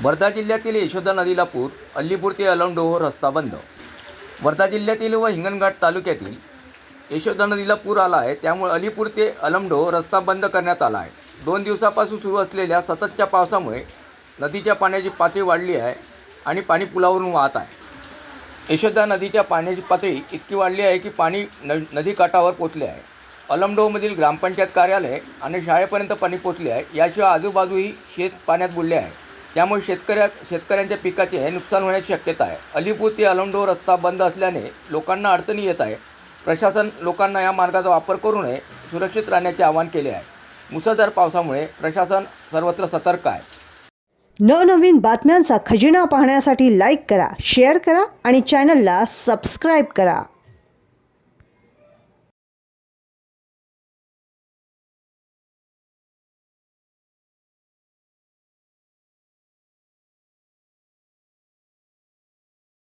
वर्धा जिल्ह्यातील यशोदा नदीला पूर अल्लीपूर ते अलमडोह रस्ता बंद. वर्धा जिल्ह्यातील व हिंगणघाट तालुक्यातील यशोदा नदीला पूर आला आहे त्यामुळे अलीपूर ते अलमडोह रस्ता बंद करण्यात आला आहे. दोन दिवसापासून सुरू असलेल्या सततच्या पावसामुळे नदीच्या पाण्याची पातळी वाढली आहे आणि पाणी पुलावरून वाहत आहे. यशोदा नदीच्या पाण्याची पातळी इतकी वाढली आहे की पाणी न नदीकाठावर पोचले आहे. अलमडोहमधील ग्रामपंचायत कार्यालय आणि शाळेपर्यंत पाणी पोचले आहे याशिवाय आजूबाजूही शेत पाण्यात बुडले आहे. त्यामुळे शेतकऱ्या शेतकऱ्यांच्या पिकाचे हे नुकसान होण्याची शक्यता आहे. अलिपूर ते अलंडो रस्ता बंद असल्याने लोकांना अडचणी येत आहे प्रशासन लोकांना या मार्गाचा वापर करू नये सुरक्षित राहण्याचे आवाहन केले आहे. मुसळधार पावसामुळे प्रशासन सर्वत्र सतर्क आहे. नवनवीन बातम्यांचा खजिना पाहण्यासाठी लाईक करा शेअर करा आणि चॅनलला सबस्क्राईब करा.